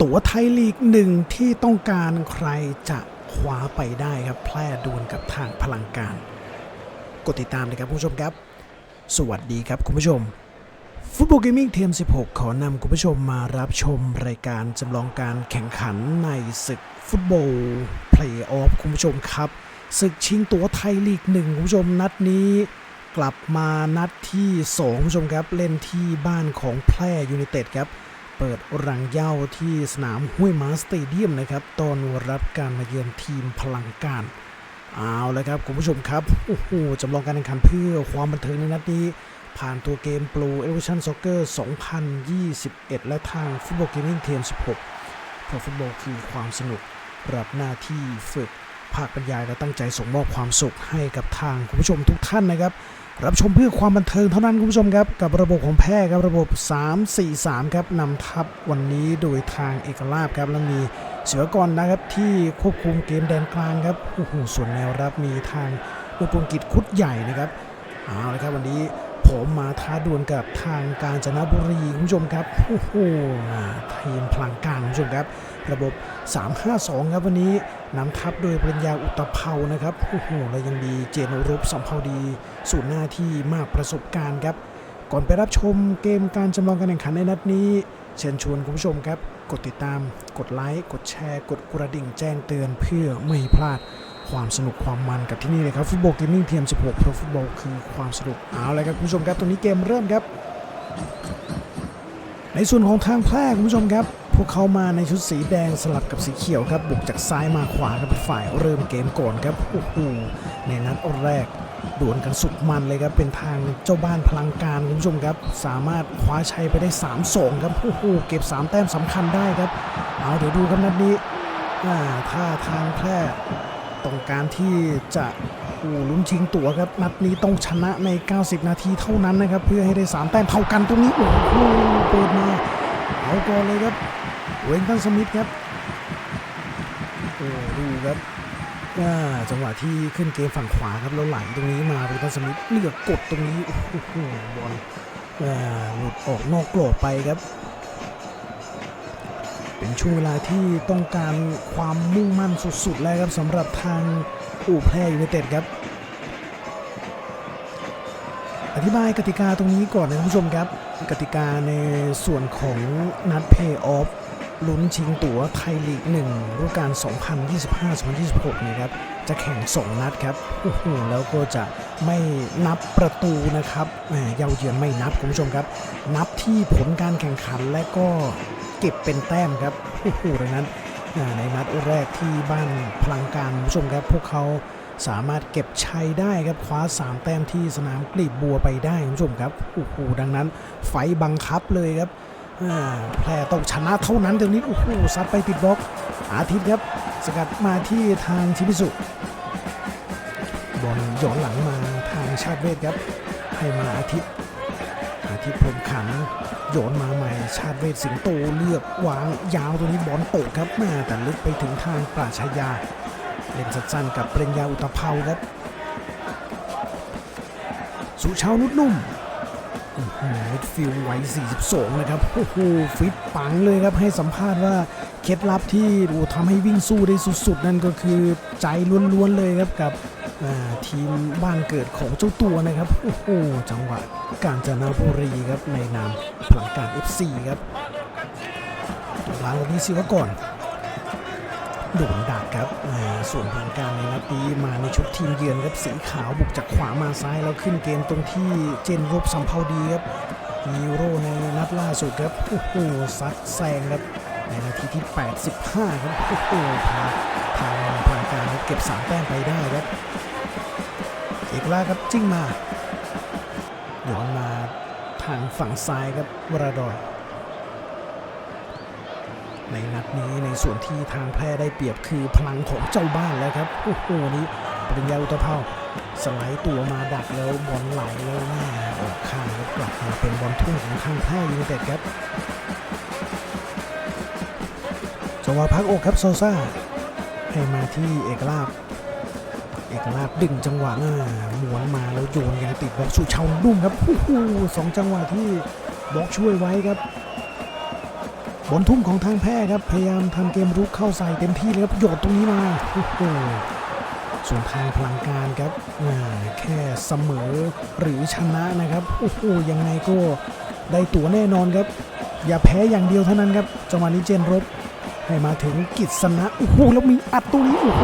ตั๋วไทยลีกหนึ่งที่ต้องการใครจะคว้าไปได้ครับแพร่ดวลกับทางพลังการ กดติดตามเลยครับผู้ชมครับ สวัสดีครับคุณผู้ชม ฟุตบอลเกมมิ่งเทม16 ขอนำคุณผู้ชมมารับชมรายการจำลองการแข่งขันในศึกฟุตบอลเพลย์ออฟคุณผู้ชมครับศึกชิงตั๋วไทยลีกหนึ่งคุณผู้ชมนัดนี้กลับมานัดที่2คุณผู้ชมครับเล่นที่บ้านของแพร่ยูไนเต็ดครับ เปิดรังเย้าที่สนามห้วยม้าสเตเดียมนะครับตอนรับการมาเยือนทีมพลังการเอาเลยครับคุณผู้ชมครับโอ้โหจำลองการแข่งขันเพื่อความบันเทิงในนัดนี้ ผ่านตัวเกม Pro Evolution Soccer 2021 และทางฟุตบอลเกมมิ่งเทียม16เพราะฟุตบอลคือความสนุกรับหน้าที่ฝึกภาคบรรยายและตั้งใจส่งมอบความสุขให้กับทางคุณผู้ชมทุกท่านนะครับ รับชมเพื่อความบันเทิงเท่านั้นคุณผู้ชมครับ กับระบบของแพร่ครับระบบ 3-4-3 ครับนำทัพวันนี้โดยทางเอกลาบครับแล้วมีเสือกรนะครับที่ควบคุมเกมแดนกลางครับโอ้โหส่วนแนวรับมีทางอุปงกิจคุดใหญ่นะครับเอาละครับวันนี้ผมมาท้าดวลกับทางกาญจนบุรีคุณผู้ชมครับโอ้โหทีมพลังกลางคุณผู้ชมครับ ระบบ 352 ครับวันนี้นำทัพโดยปริญญาอุตภานะครับโอ้โหและยังมีเจนรุปสัมภาวดีสูนหน้าที่มากประสบการณ์ครับ ก่อนไปรับชมเกมการจำลองการแข่งขันในนัดนี้ เชิญชวนคุณผู้ชมครับ กดติดตาม กดไลค์ กดแชร์ กดกระดิ่งแจ้งเตือนเพื่อไม่พลาดความสนุกความมันกับที่นี่เลยครับฟุตบอลเกมมิ่งเทียม 16 เพราะฟุตบอลคือความสนุกเอาเลยครับคุณผู้ชมครับตรงนี้เกมเริ่มครับ ในส่วนของทางแพร่คุณผู้ชมครับ พวกเขามาในชุดสีแดงสลับกับสีเขียวครับ บุกจากซ้ายมาขวาครับเป็นฝ่ายเริ่มเกมก่อนครับโอ้โหในนัดแรกดวลกันสุดมันเลยครับ เป็นทางเจ้าบ้านพลังการคุณผู้ชมครับ สามารถคว้าชัยไปได้3 2ครับโอ้โหเก็บ 3 แต้มสำคัญได้ครับ เอาเดี๋ยวดูครับนัดนี้ถ้าทางแพร่ต้องการที่จะอู้ลุ้นชิงตั๋วครับนัดนี้ต้องชนะใน 90 นาทีเท่านั้นนะครับ เพื่อให้ได้ 3 แต้มเท่ากันตรงนี้โอ้โหเปิดมาเอาก่อนเลยครับ เวงตันสมิธครับโอ้ดูครับว่าจังหวะที่ขึ้นเกมฝั่งขวาครับแล้วไหลตรงนี้มาเวงตันสมิธเลือกกดตรงนี้โอ้โหบอลหลุดออกนอกกรอบไปครับ เป็นช่วงเวลาที่ต้องการความมุ่งมั่นสุดๆแล้วครับสำหรับทางอู่แพร่ยูไนเต็ดครับอธิบายกติกาตรงนี้ก่อนนะคุณผู้ชมครับ กติกาในส่วนของนัดเพย์ออฟ ลุ้นชิงตั๋วไทยลีก1ฤดูกาล 2025-2026นี่ยครับ จะแข่ง 2 นัดครับโอ้โหแล้วก็จะไม่นับประตูนะครับแหมเยาเยือนไม่นับคุณผู้ชมครับ นับที่ผลการแข่งขันและก็เก็บเป็นแต้มครับโอ้โหดังนั้นในนัดแรกที่บ้านพลังการคุณผู้ชมครับ พวกเขาสามารถเก็บชัยได้ครับคว้า 3 แต้มที่สนามกลีบบัวไปได้คุณผู้ชมครับโอ้โหดังนั้นไฟบังคับเลยครับ แพรต้องชนะเท่านั้นเดี๋ยวนี้โอ้โหซัดไปติดบล็อก อาทิตย์ครับสกัดมาที่ทางชิมิสุบอลย้อนหลังมาทางชาติเวทครับ ให้มาอาทิตย์ อาทิตย์พรมขันโยนมาใหม่ชาติเวทสิงโตเลือกวางยาวตัวนี้บอลตกครับแม่แต่ลึกไปถึงทางปราชญาเล่นสั้นๆกับเปรญญาอุตภเปาครับสุชาวนุดนุ่ม ฟิลด์วัย42 นะครับ โอ้โห ฟิตปังเลยครับ ให้สัมภาษณ์ว่า เคล็ดลับที่ดูทำให้วิ่งสู้ได้สุดๆ นั่นก็คือใจล้วนๆ เลยครับ กับทีมบ้านเกิดของเจ้าตัวนะครับ โอ้โห จังหวะกาญจนบุรีครับ ในนามพลังการ FC ครับลางวันนี้ซิวะก่อน โดนดักครับส่วนพลังการในนัดนี้มาในชุดทีมเยือนครับสีขาวบุกจากขวามาซ้ายแล้วขึ้นเกมตรงที่เจนรบสัมภาดีครับมีโรในนัดล่าสุดครับโอ้โหซัดแซงครับในนาทีที่ 85 ครับโอ้โหพาทางพลังการเก็บ3แต้มไปได้ครับเอกล่าครับจิ้งมาย้อนมาทางฝั่งซ้ายครับวราดอน ในนัดนี้ในส่วนที่ทางแพร่ได้เปรียบคือพลังของเจ้าบ้านแล้วครับโอ้โหนี่ปริญญาอุตภเปาสไลด์ตัวมาดักแล้วบอลไหลแล้วแม่ออกข้างแล้วกลับมาเป็นบอลทุ่งของทางแพร่ยูไนเต็ดครับจังหวะพักอกครับโซซ่าให้มาที่เอกลาบเอกลาบดึงจังหวะหน้าหมวนมาแล้วโยนยังติดบล็อกสุชาวนุ่มครับโอ้โหสองจังหวะที่บล็อกช่วยไว้ครับ บนทุ่มของทางแพร่ครับ พยายามทำเกมรุกเข้าใส่เต็มที่เลยครับโยดตรงนี้มาโอ้โหส่วนทางพลังการครับแค่เสมอหรือชนะนะครับโอ้โหยังไงก็ได้ตั๋วแน่นอนครับ อย่าแพ้อย่างเดียวเท่านั้นครับจังหวะนี้เจนรบให้มาถึงกิจสนะโอ้โหแล้วมีอัดตรงนี้โอ้โห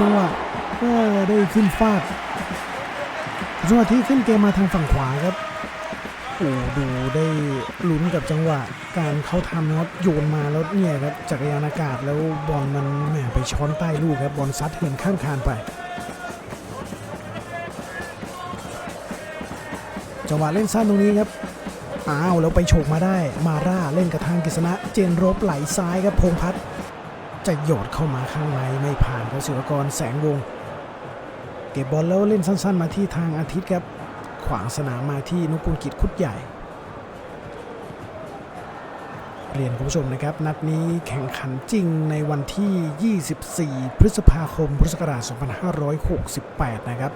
จังหวะได้ขึ้นฟาดจังหวะที่ขึ้นเกมมาทางฝั่งขวาครับ โอ้ดูได้ลุ้นกับจังหวะ การเข้าทำนะครับโยนมาแล้วเนี่ยครับจักรยานอากาศแล้วบอลมันแหมไปช้อนใต้ลูกครับบอลซัดเหินข้ามคานไป จังหวะเล่นสั้นตรงนี้ครับอ้าวแล้วไปโฉกมาได้มาร่าเล่นกับทางกฤษณะ เจนรบไหลซ้ายครับพงพัฒจะหยดเข้ามาข้างในไม่ผ่านครับศิวกรแสงวง เก็บบอลแล้วเล่นสั้น ๆ มาที่ทางอาทิตย์ครับ ขวางสนามมาที่นุกุลกิจคุดใหญ่ เรียนคุณผู้ชมนะครับ นัดนี้แข่งขันจริงในวันที่ 24 พฤษภาคม พุทธศักราช 2568 นะครับ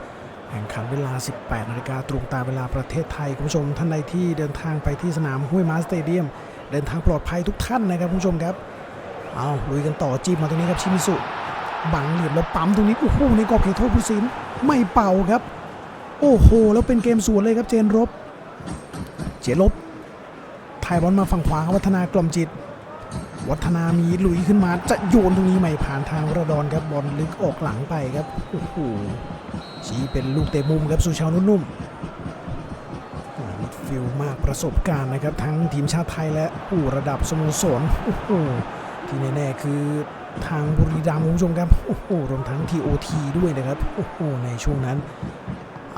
แข่งขันเวลา 18 นาฬิกาตรงตามเวลาประเทศไทย คุณผู้ชมท่านใดที่เดินทางไปที่สนามห้วยม้าสเตเดียม เดินทางปลอดภัยทุกท่านนะครับคุณผู้ชมครับ เอาลุยกันต่อจีบมาตรงนี้ครับชิมิสุบังเหลี่ยมแล้วปั๊มตรงนี้โอ้โหในกรอบเขตโทษผู้สินไม่เป่าครับ โอ้โห แล้วเป็นเกมสวนเลยครับเจนรบ เจนรบถ่ายบอลมาฝั่งขวาวัฒนากล่อมจิต วัฒนามีหลุยขึ้นมาจะโยนตรงนี้ไม่ผ่านทางวรดอนครับบอลลึกออกหลังไปครับโอ้โหชี้เป็นลูกเตะมุมครับสุชาวนุ่มๆอ่ามิดฟิล์มากประสบการณ์นะครับ ทั้งทีมชาติไทยและผู้ระดับสโมสรโอ้โหที่แน่ๆคือทางบุรีรัมย์คุณผู้ชมครับโอ้โหรวมทั้ง TOT ด้วยนะครับโอ้โหในช่วงนั้น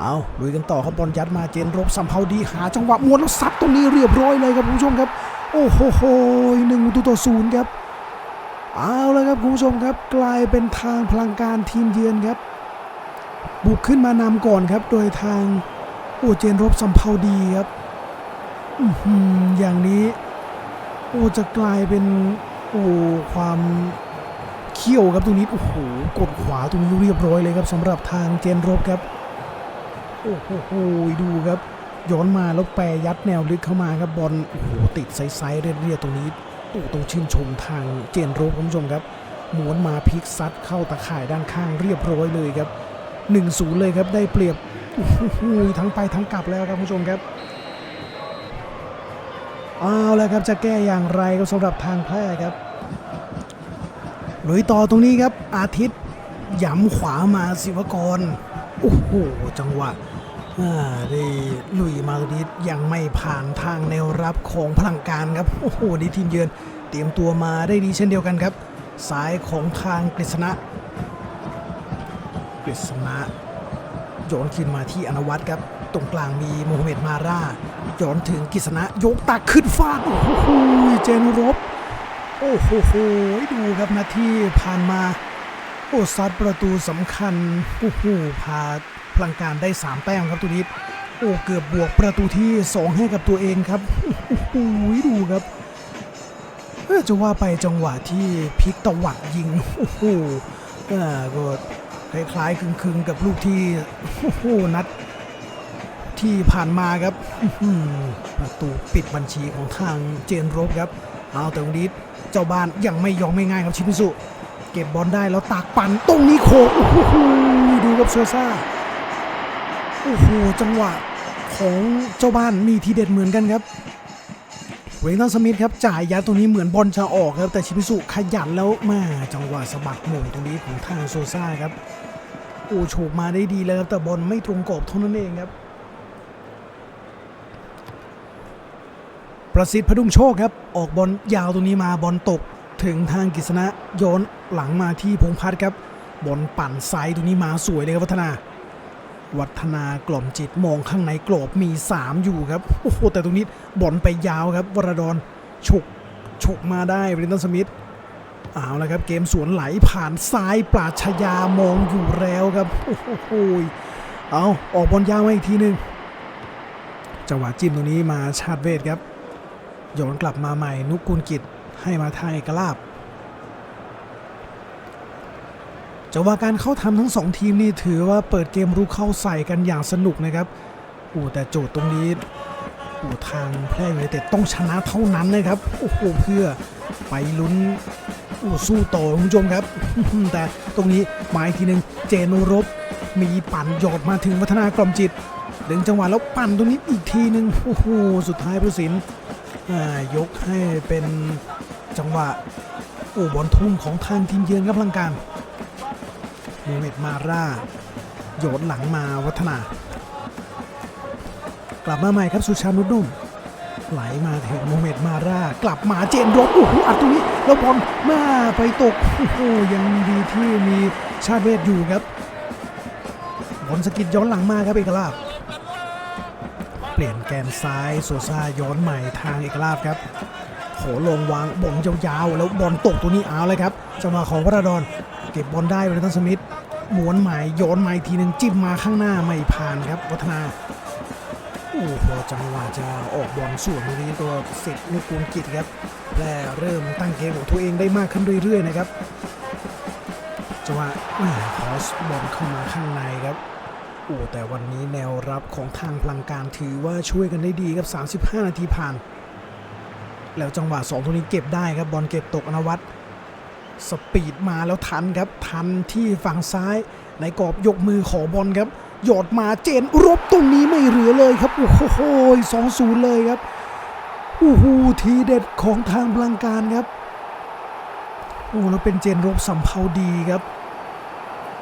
เอาลุยกันต่อครับบอลยัดมาเจนรบสัมภาวดีหาจังหวะมวนแล้วซัดตรงนี้เรียบร้อยเลยครับคุณผู้ชมครับ โอ้โหโหหนึ่งประตูต่อศูนย์ครับ เอาแล้วครับคุณผู้ชมครับ กลายเป็นทางพลังการทีมเยือนครับ บุกขึ้นมานำก่อนครับ โดยทางโอเจนรบสัมภาวดีครับอื้อหืออย่างนี้ โอ้จะกลายเป็นโอ้ความเขี้ยวครับตรงนี้โอ้โหกดขวาตรงนี้เรียบร้อยเลยครับสำหรับทางเจนรบครับ โอ้โหดูครับย้อนมาแล้วแปรยัดแนวลึกเข้ามาครับบอลโอ้โหติดไซส์เรียดๆตรงนี้โอ้ต้องชื่นชมทางเจนโรบคุณผู้ชมครับม้วนมาพลิกซัดเข้าตะข่ายด้านข้างเรียบร้อยเลยครับ1-0เลยครับได้เปรียบทั้งไปทั้งกลับแล้วครับคุณผู้ชมครับเอาแล้วครับจะแก้อย่างไรก็สำหรับทางแพร่ครับลุยต่อตรงนี้ครับอาทิตย์ย้ำขวามาศิวกรโอ้โหจังหวะ ได้ลุยมาตรงนี้ยังไม่ผ่านทางแนวรับของพลังการครับ โอ้โหดีทีมเยือนเตรียมตัวมาได้ดีเช่นเดียวกันครับซ้ายของทางกฤษณะกฤษณะโยนขึ้นมาที่อนวัตครับ ตรงกลางมีโมฮัมเหม็ดมาร่าโยนถึงกฤษณะยกตักขึ้นฟาดโอ้โหเจนรบ โอ้โหดูครับนาทีผ่านมา โอ้ซัดประตูสำคัญโอ้โหพาพลังการได้ 3 แต้มครับตัวนี้โอ้เกือบบวกประตูที่ 2 ให้กับตัวเองครับโอ้โหดูครับเอ้อจะว่าไปจังหวะที่พลิกตะวัดยิงโอ้โหเออก็คล้ายๆคลึงๆกับลูกที่โอ้โหนัดที่ผ่านมาครับประตูปิดบัญชีของทางเจนรบครับ เอาแต่วันนี้เจ้าบ้านยังไม่ยอมไม่ง่ายครับชิมิสุ เก็บบอลได้แล้วตากปั่นตรงนี้โขกโอ้โหดูครับโซซ่าโอ้โหจังหวะของเจ้าบ้านมีทีเด็ดเหมือนกันครับเวงตันสมิธครับจ่ายยัดตรงนี้เหมือนบอลจะออกครับแต่ชิมิสุขยันแล้วมาจังหวะสะบัดหม่งตรงนี้ของทางโซซ่าครับโอ้โฉบมาได้ดีแล้วครับแต่บอลไม่ตรงกรอบเท่านั้นเองครับ ประสิทธิ์พดุงโชคครับ ออกบอลยาวตรงนี้มาบอลตก ถึงทางกฤษณะโยนหลังมาที่พงพัฒน์ครับบอลปั่นไซด์ตรงนี้มาสวยเลยครับวัฒนา วัฒนากล่อมจิตมองข้างในกรอบมี 3 อยู่ครับโอ้โหแต่ตรงนี้บอลไปยาวครับวรดอนฉุกฉุกมาได้เบรนตันสมิธเอาละครับเกมสวนไหลผ่านซ้ายปราชญามองอยู่แล้วครับโอ้โหเอาออกบอลยาวมาอีกทีนึงจังหวะจิ้มตรงนี้มาชาติเวทครับย้อนกลับมาใหม่นุกกุลกิจ ให้มาทางเอกลาบจะว่าการเข้าทำทั้งสองทีมนี่ถือว่าเปิดเกมรุกเข้าใส่กันอย่างสนุกนะครับโอ้แต่โจทย์ตรงนี้โอ้ทางแพร่ยูไนเต็ดต้องชนะเท่านั้นนะครับโอ้โหเพื่อไปลุ้นโอ้สู้ต่อคุณผู้ชมครับ แต่ตรงนี้หมายทีหนึ่งเจนรบมีปั่นหยอดมาถึงวัฒนากล่อมจิต ดึงจังหวะแล้วปั่นตรงนี้อีกทีหนึ่งโอ้โหสุดท้ายผู้สินอ่ายกให้เป็น จังหวะโอ้บอลทุ่งของทางทีมเยือนครับพลังการโมเมดมาร่าโยนหลังมาวัฒนา กลับมาใหม่ครับสุชานุนุ่มไหลมาถึงโมเมดมาร่ากลับมาเจนรบโอ้โหอัดตรงนี้แล้วบอลมาไปตกโอ้โหยังดีที่มีชาติเวทอยู่ครับบอลสกิดย้อนหลังมาครับเอกลาบเปลี่ยนแกนซ้ายโซซ่าย้อนใหม่ทางเอกลาบครับ โหลงวางบอลยาวๆ แล้วบอลตกตัวนี้เอาเลยครับจังหวะของวราดอนเก็บบอลได้เวลตันสมิธม้วนใหม่โยนใหม่ทีหนึ่งจิ้มมาข้างหน้าไม่ผ่านครับ วัฒนาโอ้โหจังหวะจะออกบอลส่วนนี้ตัวเสร็จนุกูลกิจครับและเริ่มตั้งเกมของตัวเองได้มากขึ้นเรื่อยๆนะครับจังหวะคอสบอลเข้ามาข้างในครับโอ้แต่วันนี้แนวรับของทางพลังการถือว่าช่วยกันได้ดีครับ 35 นาทีผ่าน แล้วจังหวะ2ตรงนี้เก็บได้ครับบอลเก็บตกอนวัตสปีดมาแล้วทันครับ ทันที่ฝั่งซ้ายในกรอบยกมือขอบอลครับ หยอดมาเจนรบตรงนี้ไม่เหลือเลยครับโอ้โหสองศูนย์เลยครับโอ้โหทีเด็ดของทางพลังการครับโอ้แล้วเป็นเจนรบสำเภาดีครับ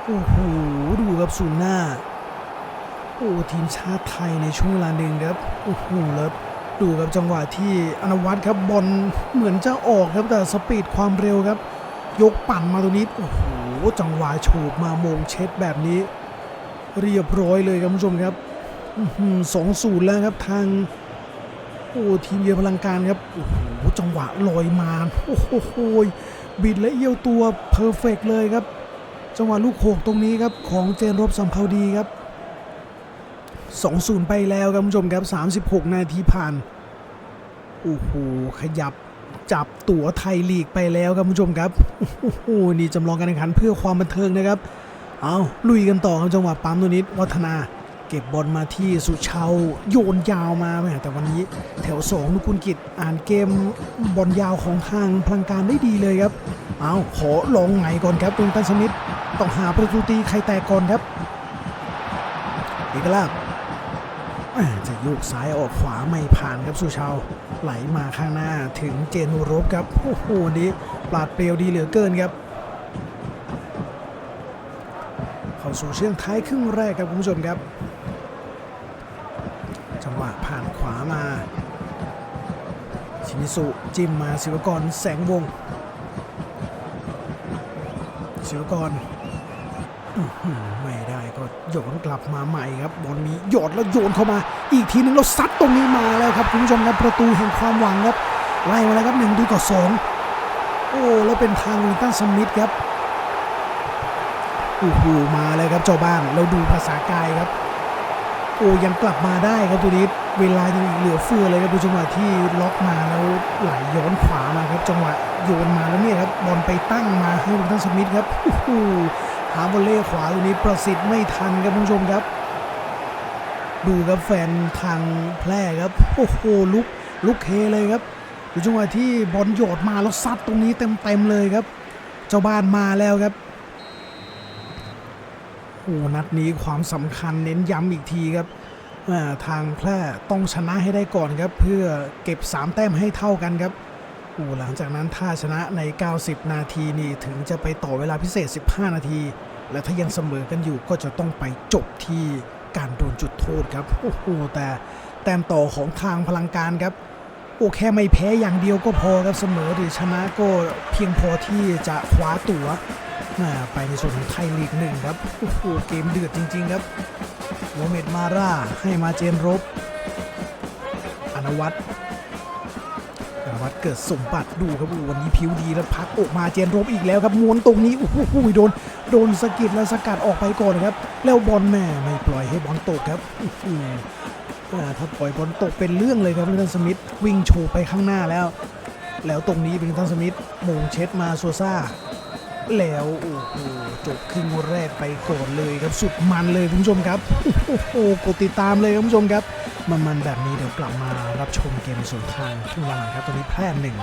โอ้โหดูครับศูนย์หน้าโอ้ทีมชาติไทยในช่วงเวลาหนึ่งครับโอ้โหแล้ว ดูครับจังหวะที่อนวัตครับบอลเหมือนจะออกครับแต่สปีดความเร็วครับ ยกปั่นมาตรงนี้โอ้โหจังหวะโฉบมาโมงเช็ดแบบนี้ เรียบร้อยเลยครับผู้ชมครับสองศูนย์แล้วครับทางโอ้ทีมเยือนพลังการครับโอ้โหจังหวะลอยมาโอ้โหบิดและเอี้ยวตัวเพอร์เฟกเลยครับ จังหวะลูกโขกตรงนี้ครับของเจนรบสัมภาวดีครับ 2-0 ไปแล้วครับคุณผู้ชมครับ 36 นาทีผ่าน โอ้โห ขยับจับตั๋วไทยลีกไปแล้วครับคุณผู้ชมครับ โอ้โห นี่จำลองการแข่งขันเพื่อความบันเทิงนะครับ เอาลุยกันต่อครับจังหวะปั๊มตัวนี้วัฒนาเก็บบอลมาที่สุชาวโยนยาวมาแหมแต่วันนี้แถว2นุกุลกิจอ่านเกมบอลยาวของทางพลังการได้ดีเลยครับ เอาขอลองไงก่อนครับตรงตันสมิธต้องหาประตูตีใครแตกก่อนครับเอกลาบ จะโยกซ้ายออกขวาไม่ผ่านครับสุชาวไหลมาข้างหน้าถึงเจนูรบครับโอ้โหนี้ปราดเปรียวดีเหลือเกินครับ เข้าสู่เชื่องท้ายครึ่งแรกครับคุณผู้ชมครับ จังหวะผ่านขวามาชิมิสุจิ้มมาศิวกรแสงวงศิวกรไม่ได้ ก็โยนกลับมาใหม่ครับบอลมีหยอดแล้วโยนเข้ามา อีกทีหนึงเราซัดตรงนี้มาแล้วครับคุณผู้ชมครับประตูแห่งความหวังครับไล่มาแล้วครับหนึ่งดูต่อสองโอ้แล้วเป็นทางวินตันสมิธครับโอ้โหมาเลยครับเจ้าบ้านเราดูภาษากายครับโอ้ยังกลับมาได้ครับตัวนี้เวลายังเหลือเฟือเลยครับดูจังหวะที่ล็อกมาแล้วไหลย้อนขวามาครับจังหวะโยนมาแล้วเนี่ยครับบอลไปตั้งมาให้วินตันสมิธครับโอ้ หาบอลเล่ขวาตัวนี้ประสิทธิ์ไม่ทันครับผู้ชมครับ ดูครับแฟนทางแพร่ครับโอ้โหลุกลุกเคเลยครับดูจังหวะที่บอลโยดมาแล้วซัดตรงนี้เต็มๆเลยครับ เจ้าบ้านมาแล้วครับโอ้นัดนี้ความสำคัญเน้นย้ำอีกทีครับทางแพร่ต้องชนะให้ได้ก่อนครับ เพื่อเก็บ 3 แต้มให้เท่ากันครับ อ้หลังจากนั้นถ้าชนะใน 90 นาทีนี่ถึงจะไปต่อเวลาพิเศษ 15 นาที และถ้ายังเสมอกันอยู่ก็จะต้องไปจบที่การโดนจุดโทษครับโอ้โหแต่แต้มต่อของทางพลังการครับโอ้แค่ไม่แพ้อย่างเดียวก็พอครับเสมอหรือชนะก็เพียงพอที่จะคว้าตั๋วไปในส่วนของไทยลีกหนึ่งครับโอ้โหเกมเดือดจริง ๆ ครับโมเมดมาร่าให้มาเจนรบ อนวัตธน วัตรเกิดสมบัติดูครับวันนี้ผิวดีแล้วพักออกมาเจนรบอีกแล้วครับม้วนตรงนี้โอ้โหโดนโดนสะกิดแล้วสกัดออกไปก่อนครับ แล้วบอลแม่ไม่ปล่อยให้บอลตกครับถ้าปล่อยบอลตกเป็นเรื่องเลยครับลิงตันสมิธวิ่งโชว์ไปข้างหน้าแล้ว แล้วตรงนี้เป็นตันสมิธมงเช็ดมาโซซ่า แล้วโอ้โหจบครึ่งแรกไปก่อนเลยครับสุดมันเลยคุณผู้ชมครับโอ้โหกดติดตามเลยคุณผู้ชมครับ มันมันแบบนี้เดี๋ยวกลับมารับชมเกมส่วนทางครึ่งหลังครับตอนนี้แพร่หนึ่ง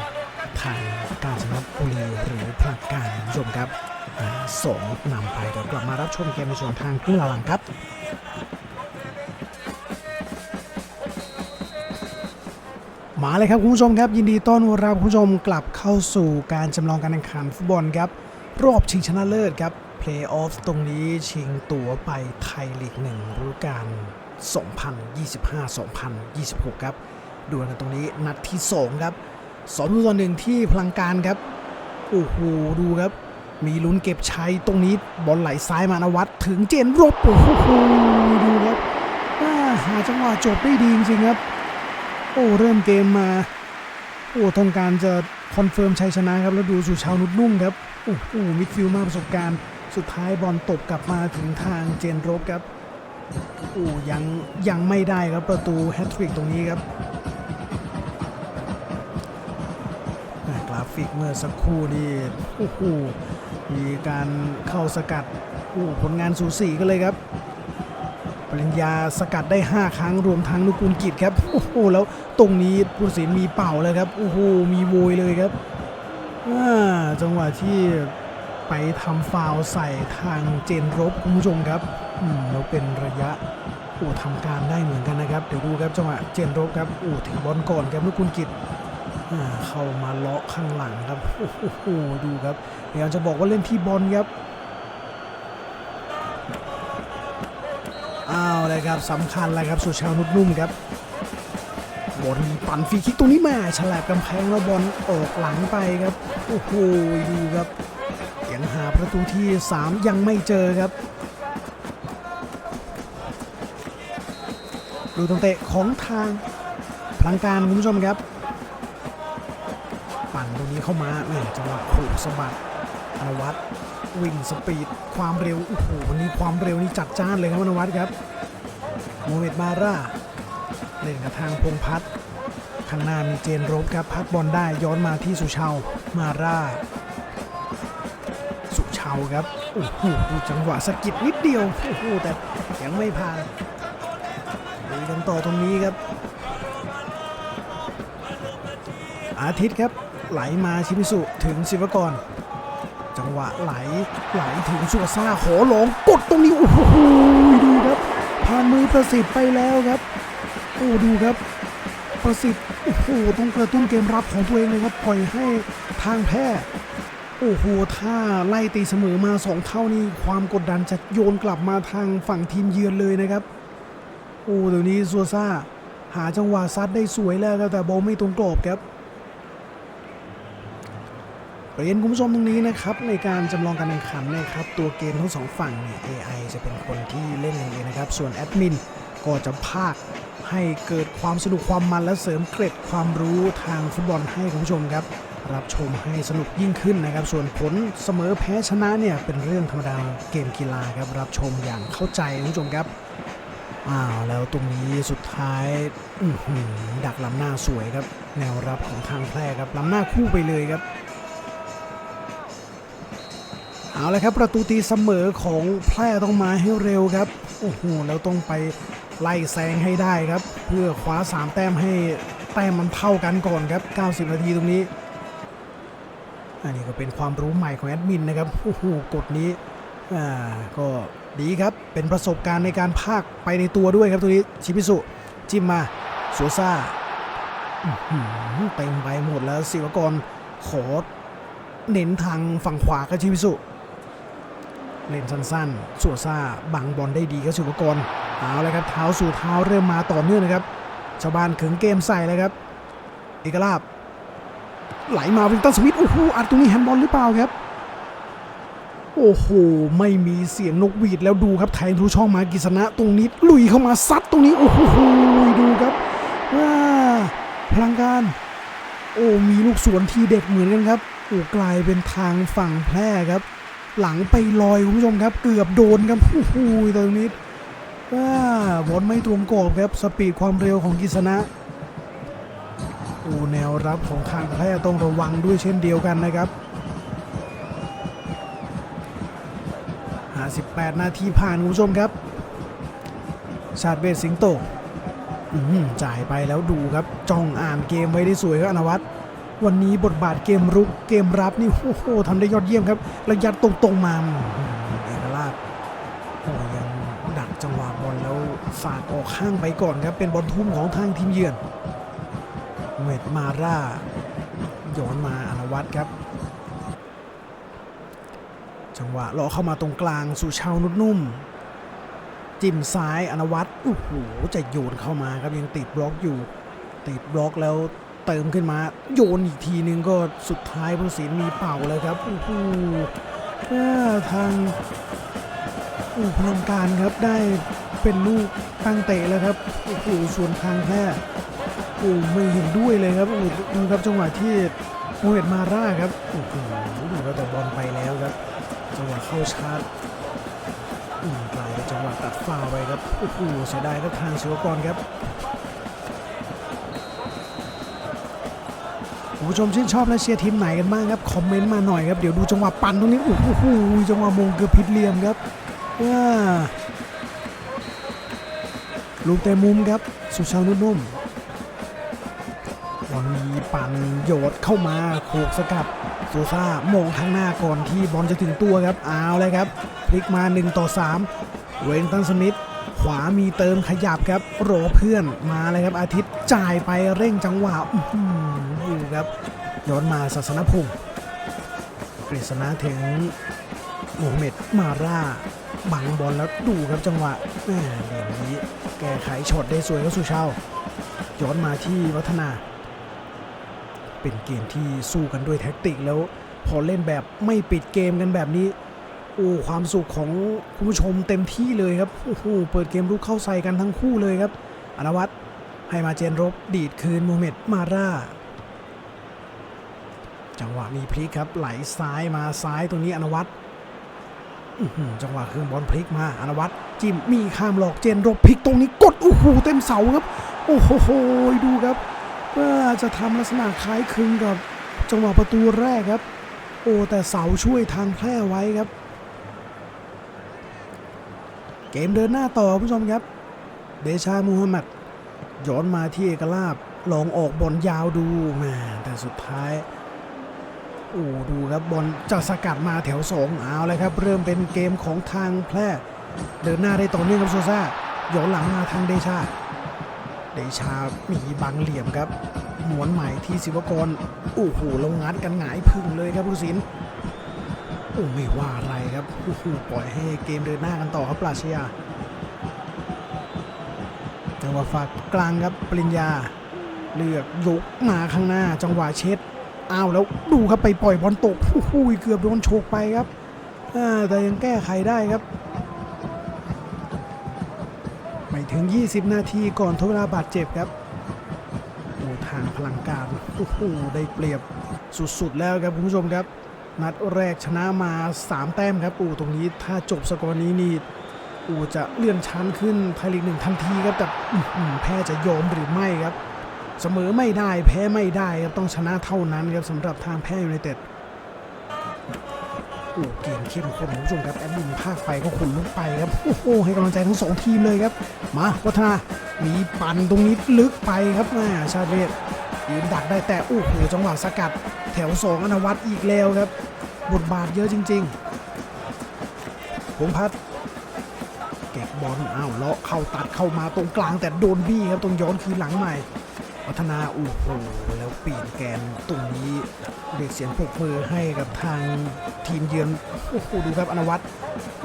ทางกาญจนบุรีหรือพลาดการคุณผู้ชมครับสองนำไปเดี๋ยวกลับมารับชมเกมในส่วนทางครึ่งหลังครับมาเลยครับคุณผู้ชมครับยินดีต้อนรับคุณผู้ชมกลับเข้าสู่การจำลองการแข่งขันฟุตบอลครับ รอบชิงชนะเลิศครับเพลย์ออฟตรงนี้ชิงตั๋วไปไทยลีกหนึ่งฤดูกาล2025-2026 ครับดูกันตรงนี้นัดที่ 2 ครับสองต่อหนึ่งที่พลังการครับโอ้โหดูครับ มีลุ้นเก็บชัยตรงนี้บอลไหลซ้ายมานวัดถึงเจนรบโอ้โหดูครับอาหาจังหวะจบได้ดีจริงครับ โอ้เริ่มเกมมา อ้ต้องการจะคอนเฟิร์มชัยชนะครับ แล้วดูสุชาวนุดนุ่มครับโอ้โหมิดฟิลด์มากประสบการณ์ สุดท้ายบอลตบกลับมาถึงทางเจนรบครับโอ้ยังยังไม่ได้ครับประตูแฮตทริกตรงนี้ครับกราฟิกเมื่อสักครู่นี่โอ้โหมีการเข้าสกัดโอ้ผลงานสูสีกันเลยครับ ริญญาสกัดได้ 5 ครั้งรวมทั้งนุกูลกิจครับโอ้โหแล้วตรงนี้ผู้สินมีเป่าเลยครับโอ้โหมีโวยเลยครับจังหวะที่ไปทำฟาวใส่ทางเจนรบคุณผู้ชมครับแล้วเป็นระยะโอ้ทำการได้เหมือนกันนะครับ เดี๋ยวดูครับจังหวะเจนรบครับโอ้ถึงบอลก่อนครับนุกูลกิจเข้ามาเลาะข้างหลังครับโอ้โหดูครับพยายามจะบอกว่าเล่นที่บอลครับ อ้าวเลยครับสำคัญเลยครับสุชาวนุดนุ่มครับบอลปั่นฟรีคิกตรงนี้ม่ฉลับกำแพงแล้วบอลออกหลังไปครับโอ้โหดูครับยังหาประตูที่ 3 ยังไม่เจอครับ ดูตรงเตะของทางพลังการคุณผู้ชมครับ ปั่นตรงนี้เข้ามาแหม่จังหวะโขกสะบัดอนวัตร วิ่งสปีดความเร็วโอ้โหวันนี้ความเร็วนี่จัดจ้านเลยครับอนวัตครับโมเมดมาร่าเล่นกับทางพงพัฒน์ข้างหน้ามีเจนรบครับพัดบอลได้ย้อนมาที่สุชาวมาร่า สุชาวครับโอ้โหดูจังหวะสะกิดนิดเดียวโอ้โหแต่ยังไม่ผ่านดูกันต่อตรงนี้ครับ อาทิตย์ครับไหลมาชิมิสุถึงศิวกร จังหวะไหลไหลถึงสุวซ่าขอหลงกดตรงนี้โอ้โหดูครับผ่านมือประสิทธิ์ไปแล้วครับโอ้ดูครับ ประสิทธิ์โอ้โหต้องกระตุ้นเกมรับของตัวเองเลยครับปล่อยให้ทางแพ้โอ้โหถ้าไล่ตีเสมอมาสองเท่านี้ความกดดันจะโยนกลับมาทางฝั่งทีมเยือนเลยนะครับโอ้เดี๋ยวนี้ซัวซ่าหาจังหวะซัดได้สวยแล้วครับแต่บอลไม่ตรงกรอบครับ เรียนคุณผู้ชมตรงนี้นะครับในการจำลองการแข่งขันนะครับตัวเกมทั้งสองฝั่งเนี่ย AI จะเป็นคนที่เล่นเองนะครับ ส่วนแอดมินก็จะพากให้เกิดความสนุกความมันและเสริมเกร็ดความรู้ทางฟุตบอลให้คุณผู้ชมครับ รับชมให้สนุกยิ่งขึ้นนะครับ ส่วนผลเสมอแพ้ชนะเนี่ยเป็นเรื่องธรรมดาเกมกีฬาครับรับชมอย่างเข้าใจคุณผู้ชมครับอ้าวแล้วตรงนี้สุดท้ายดักล้ำหน้าสวยครับ แนวรับของทางแพร่ครับล้ำหน้าคู่ไปเลยครับ เอาละครับประตูตีเสมอของแพร่ต้องมาให้เร็วครับโอ้โหแล้วต้องไปไล่แซงให้ได้ครับ เพื่อคว้า 3 แต้มให้แต้มมันเท่ากันก่อนครับ 90 นาทีตรงนี้ อันนี้ก็เป็นความรู้ใหม่ของแอดมินนะครับโอ้โหกฎนี้อ่าก็ดีครับเป็นประสบการณ์ในการพากไปในตัวด้วยครับตัวนี้ชิพิสุจิ้มมาสัวซ่าอื้อหือเต็มไปหมดแล้วศิวกรขอเน้นทางฝั่งขวากับชิพิสุ เล่นสั้นๆสัวซ่าบังบอลได้ดีครับสุภกรเอาเลยครับเท้าสู่เท้าเริ่มมาต่อเนื่องนะครับชาวบ้านขึงเกมใส่เลยครับเอกลาบไหลมาวิงตันสวิตโอ้โหอัดตรงนี้แฮนด์บอลหรือเปล่าครับ โอ้โห ไม่มีเสียงนกหวีดแล้วดูครับแทงทะลุช่องมากิษณะตรงนี้ลุยเข้ามาซัดตรงนี้ โอ้โหดูครับว้าพลังการ โอ้มีลูกสวนทีเด็ดเหมือนกันครับโอ้กลายเป็นทางฝั่งแพร่ครับ หลังไปลอยคุณผู้ชมครับ เกือบโดนครับโอ้โหตรงนี้ว้าบอลไม่ตรงกรอบครับสปีดความเร็วของกิษณะโอ้แนวรับของทางแพร่ต้องระวังด้วยเช่นเดียวกันนะครับ58นาทีผ่านคุณผู้ชมครับ ชาติเวทสิงโตอื้อจ่ายไปแล้วดูครับจ้องอ่านเกมไว้ได้สวยครับอนวัต วันนี้บทบาทเกมรุกเกมรับนี่โอ้โหทำได้ยอดเยี่ยมครับระยัดตรงๆมาเอกราชโอ้ยังดักจังหวะบอลแล้วฝากออกข้างไปก่อนครับ เป็นบอลทุ่มของทางทีมเยือนเวทมาร่าย้อนมาอนวัตครับ จังหวะเลาะเข้ามาตรงกลางสู่ชาวนุดนุ่ม จิ้มซ้ายอนวัตโอ้โหจะโยนเข้ามาครับยังติดบล็อกอยู่ ติดบล็อกแล้ว เติมขึ้นมา โยนอีกทีนึงก็สุดท้ายผู้สินมีเป่าเลยครับโอ้โหอ่าทางโอ้พลังการครับได้เป็นลูกตั้งเตะแล้วครับโอ้โหส่วนทางแพร่โอ้ไม่เห็นด้วยเลยครับโอ้ดูครับจังหวะที่โมเมตมาร่าครับโอ้โหดูแล้วแต่บอลไปแล้วครับจังหวะเข้าชาร์จอืมกลายเป็นจังหวะตัดฟาวไปครับโอ้โหเสียดายครับทางศิวกรครับ คุณผู้ชมชื่นชอบและเชียร์ทีมไหนกันบ้างครับ คอมเมนต์มาหน่อยครับ เดี๋ยวดูจังหวะปั่นตรงนี้ โอ้โหจังหวะมงเกือบผิดเหลี่ยมครับว้าลูกเตะมุมครับ สุชาวนุ่มบอลมีปั่นโยดเข้ามาโขกสกัดโซซ่ามองข้างหน้าก่อนที่บอลจะถึงตัวครับเอาเลยครับ พลิกมา 1 ต่อ 3 เวนตันสมิธขวามีเติมขยับครับรอเพื่อนมาเลยครับอาทิตย์จ่ายไปเร่งจังหวะ ครับย้อนมาศาสนภูมิกฤษณะถึงโมฮัมเหม็ดมาร่าบังบอลแล้วดูครับจังหวะแหม่เหลี่ยมนี้แก้ไขช็อตได้สวยครับสุชาย้อนมาที่วัฒนา เป็นเกมที่สู้กันด้วยแท็กติกแล้วพอเล่นแบบไม่ปิดเกมกันแบบนี้โอ้ความสุขของคุณผู้ชมเต็มที่เลยครับโอ้โหเปิดเกมลุกเข้าใส่กันทั้งคู่เลยครับ อนวัตให้มาเจนรบดีดคืนโมเมดมาร่า จังหวะมีพลิกครับไหลซ้ายมาซ้ายตรงนี้อนวัตจังหวะเครื่องบอลพลิกมาอนวัตจิ้มมีข้ามหลอกเจนรบพลิกตรงนี้กดโอ้โหเต็มเสาครับ โอ้โหดูครับว่าจะทำลักษณะคล้ายคลึงกับ จังหวะประตูแรกครับ โอ้แต่เสาช่วยทางแพร่ไว้ครับ เกมเดินหน้าต่อผู้ชมครับ เดชามูฮัมหมัดย้อนมาที่เอกลาบลองออกบอลยาวดูแหมแต่สุดท้าย อ้ดูครับบอลจะสกัดมาแถวสองเอาเลยครับ เริ่มเป็นเกมของทางแพร่เดินหน้าได้ต่อเนื่องครับโซซ่าย้อนหลังมาทางเดชา เดชามีบังเหลี่ยมครับหมวนใหม่ที่ศิวกรโอ้โหลงงัดกันหงายพึ่งเลยครับผู้สินโอ้ไม่ว่าอะไรครับโอ้โหปล่อยให้เกมเดินหน้ากันต่อครับปราชญาจังหวะฝากกลางครับปริญญา เลือกยกมาข้างหน้าจังหวะเช็ด อ้าวแล้วดูครับไปปล่อยบอลตกโอ้โหเกือบโดนโฉกไปครับแต่ยังแก้ไขได้ครับ ไม่ถึง 20 นาทีก่อนทดเวลาบาดเจ็บครับดูทางพลังการโอ้โหได้เปรียบสุดๆแล้วครับคุณผู้ชมครับ นัดแรกชนะมา 3 แต้มครับอูตรงนี้ถ้าจบสกอร์นี้นี่อูจะเลื่อนชั้นขึ้นไทยลีกหนึ่งทันทีครับแต่แพ้จะยอมหรือไม่ครับ เสมอไม่ได้แพ้ไม่ได้ครับต้องชนะเท่านั้นครับสำหรับทางแพ้ยูไนเต็ดโอ้เกมเข้มข้นคุณผู้ชมครับแอดมินภาคไปก็ขนลุกไปครับโอ้โหให้กำลังใจทั้งสองทีมเลยครับ มาวัฒนามีปั่นตรงนี้ลึกไปครับแม่ชาเวทยืนดักได้แต่โอ้โหจังหวะสกัด แถวสองอนวัตอีกแล้วครับ บทบาทเยอะจริงๆพงพัฒน์เก็บบอลอ้าวเลาะเข้าตัดเข้ามาตรงกลางแต่โดนบี้ครับตรงย้อนคืนหลังใหม่ วัฒนาโอ้โหแล้วปีนแกนตรงนี้เรียกเสียงปรบมือให้กับทางทีมเยือนโอ้โหดูครับอนวัต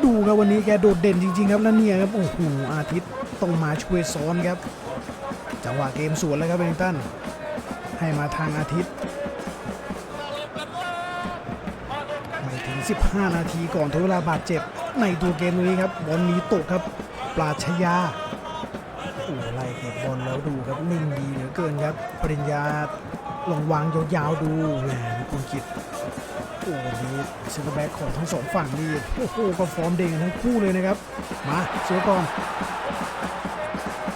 ดูครับวันนี้แกโดดเด่นจริง ๆ ครับแล้วเนี่ยครับโอ้โหอาทิตย์ต้องมาช่วยซ้อนครับ จังหวะเกมสวนแล้วครับเบนตันให้มาทางอาทิตย์ไม่ถึง 15 นาทีก่อนทดเวลาบาดเจ็บในตัวเกมนี้ครับบอลนี้ตกครับปราชญา ปริญญาลองวางยาวๆดูแหมคุณกิตโอ้วันนี้เซนเตอร์แบ็กของทั้งสองฝั่งนี่โอ้โหก็ฟอร์มเด้งทั้งคู่เลยนะครับ มาเสือก่อน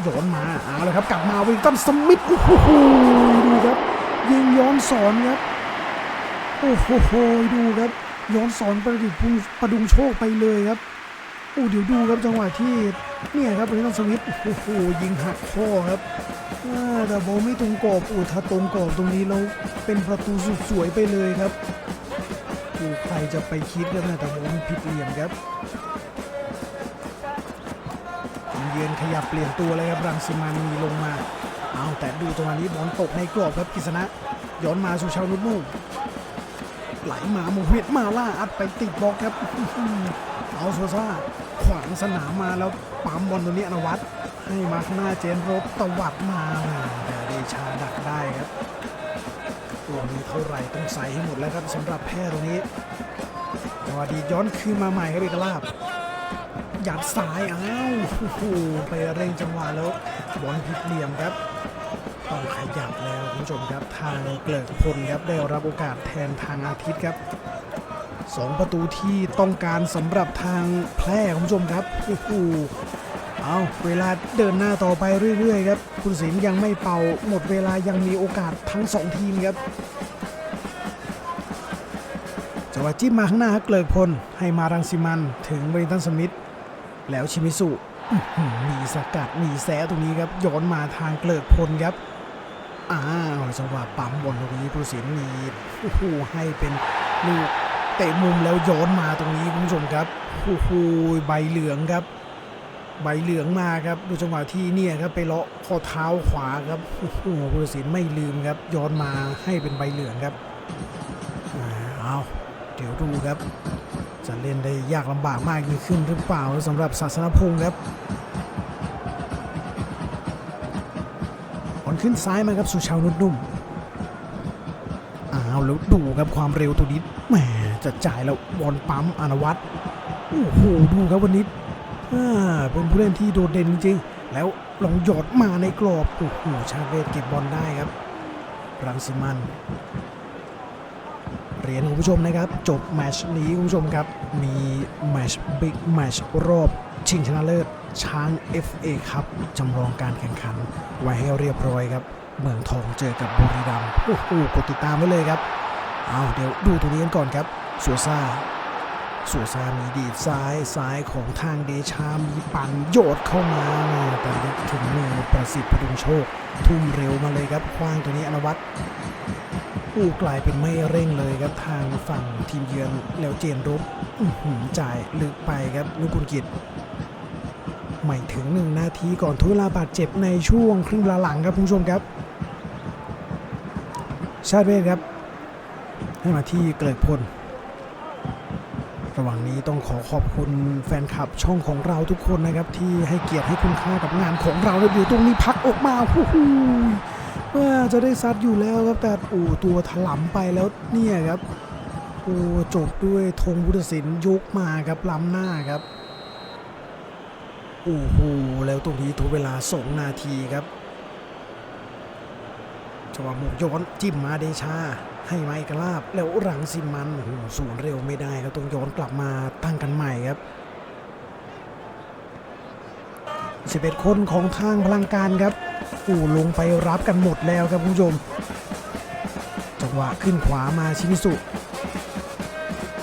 ย้อนมาเอาเลยครับกลับมาวิงตันสมิธโอ้โหดูครับยิงย้อนสอนครับโอ้โหดูครับย้อนสอนประดิษฐ์ประดุงโชคไปเลยครับ อ้เดี๋ยวดูครับจังหวะที่เนี่ยครับเป็นต้องสวิตช์โอ้โหยิงหักข้อครับแต่บอลไม่ตรงกรอบโอ้ถ้าตรงกรอบตรงนี้เราเป็นประตูสุดสวยไปเลยครับโอ้ใครจะไปคิดครับนะแต่บอลมันผิดเหลี่ยมครับเยือนขยับเปลี่ยนตัวเลยครับรังสิมันมีลงมาเอาแต่ดูจังหวะนี้บอลตกในกรอบครับกฤษณะย้อนมาสู่ชาวนุชนุ่มไหลมาโมเมดมาล่าอัดไปติดบล็อกครับเอาโซซ่า ขวางสนามมาแล้วปั๊มบอลตัวนี้อนวัตให้มาข้างหน้าเจนรบตวัดมาแต่เดชาดักได้ครับตัวนี้เท่าไหร่ต้องใส่ให้หมดแล้วครับสำหรับแพ้ตรงนี้จังหวะดีย้อนคืนมาใหม่ครับเอกลาบหยัดซ้ายอ้าวโอ้โหไปเร่งจังหวะแล้วบอลพลิกเหลี่ยมครับต้องขยับแล้วคุณผู้ชมครับทางเกลิกพลครับได้รับโอกาสแทนทางอาทิตย์ครับ สองประตูที่ต้องการสำหรับทางแพร่คุณผู้ชมครับโอ้โหเอาเวลาเดินหน้าต่อไปเรื่อยๆครับคุณศิลยังไม่เป่า หมดเวลายังมีโอกาสทั้งสองทีมครับจังหวะจิ้มมาข้างหน้าเกลิกพล ให้มารังสิมันถึงเบริตันสมิธแล้วชิมิสุมีสกัดมีแซะตรงนี้ครับย้อนมาทางเกลิกพลครับอ้าวจังหวะปั๊มบอลตรงนี้ผู้สินมีโอ้โหให้เป็นลูก เตะมุมแล้วย้อนมาตรงนี้คุณผู้ชมครับโอ้โหใบเหลืองครับ ใบเหลืองมาครับดูจังหวะที่เนี่ยครับไปเลาะข้อเท้าขวาครับโอ้โหผู้สินไม่ลืมครับย้อนมาให้เป็นใบเหลืองครับเอาเดี๋ยวดูครับ จะเล่นได้ยากลำบากมากยิ่งขึ้นหรือเปล่าสำหรับศาสนพงศ์ครับบอลขึ้นซ้ายมาครับสุชาวนุชนุ่ม แล้วดูครับความเร็วตัวนี้แหมจะจ่ายแล้วบอลปั๊มอานวัตโอ้โหดูครับวันนี้อ่าเป็นผู้เล่นที่โดดเด่นจริงๆแล้วลองหยอดมาในกรอบโอ้โหชาเวตเก็บบอลได้ครับ รังสิมันเรียนคุณผู้ชมนะครับ จบแมชนี้คุณผู้ชมครับ มีแมชบิ๊กแมชรอบ ชิงชนะเลิศช้าง FA ครับจำลองการแข่งขันไว้ให้เรียบร้อยครับ เมืองทองเจอกับบุรีรัมย์โอ้โหกดติดตามไว้เลยครับเอาเดี๋ยวดูตัวนี้กันก่อนครับสัวซ่าสัวซ่ามีดีดซ้ายซ้ายของทางเดชามีปั่นโยดเข้ามาแต่ยังถึงมือประสิทธิ์พดุงโชค ทุ่มเร็วมาเลยครับคว้างตัวนี้อนวัตอู้กลายเป็นไม่เร่งเลยครับทางฝั่งทีมเยือนแล้วเจนรบหือจ่ายลึกไปครับนุกุลกิจไม่ถึงหนึ่งนาทีก่อนทุเลาบาดเจ็บในช่วงครึ่งลหลังครับคุณผู้ชมครับ ชาติเวทครับ ให้มาที่เกลิกพลระหว่างนี้ต้องขอขอบคุณแฟนคลับช่องของเราทุกคนนะครับ ที่ให้เกียรติให้คุณค่ากับงานของเราแล้วเดี๋ยวตรงนี้พักออกมาฮู้ว่าจะได้ซัดอยู่แล้วครับแต่โอ้ตัวถลำไปแล้วเนี่ยครับโอ้จบด้วยธงพุทธศิลป์ยกมาครับล้ำหน้าครับโอ้โหแล้วตรงนี้ทุกเวลาสองนาทีครับ จังหวะหมกย้อนจิ้มมาเดชา ให้ไมค์กลาบ แล้วรังสิมันโอ้โหสวนเร็วไม่ได้ครับต้องย้อนกลับมาตั้งกันใหม่ครับ11คนของทางพลังการครับอู้ลงไปรับกันหมดแล้วครับคุณผู้ชม จังหวะขึ้นขวามาชิมิสุ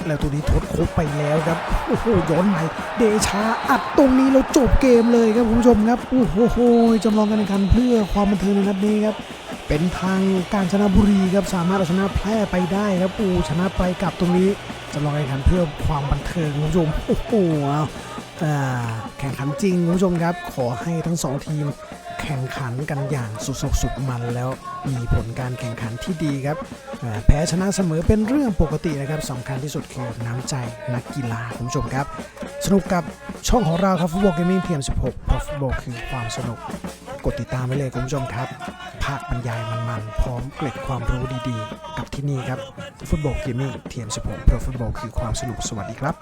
แล้วตัวนี้ทดครบไปแล้วครับ โอ้โหย้อนใหม่เดชาอัดตรงนี้แล้วจบเกมเลยครับคุณผู้ชมครับ โอ้โหจำลองการแข่งขันเพื่อความบันเทิงในนัดนี้ครับ เป็นทางการชนะบุรีครับสามารถเอาชนะแพร่ไปได้ครับปูชนะไปกลับตรงนี้จำลองแข่งขันเพื่อความบันเทิงคุณผู้ชมโอ้โหอาอ่าแข่งขันจริงคุณผู้ชมครับ ขอให้ทั้งสองทีมแข่งขันกันอย่างสุดสสุดมันแล้วมีผลการแข่งขันที่ดีครับแพ้ชนะเสมอเป็นเรื่องปกตินะครับสำคัญที่สุดคือน้ำใจนักกีฬาคุณผู้ชมครับ สนุกกับช่องของเราครับฟุตบอลเกมมิ่งเพียม16เพราะฟุตบอลคือความสนุกกดติดตามไว้เลยคุณผู้ชมครับ ภาคบรรยายมันๆ พร้อมเกร็ดความรู้ดีๆ กับที่นี่ครับ ฟุตบอลเกมมิ่งเทียม16เพราะฟุตบอลคือความสนุกสวัสดีครับ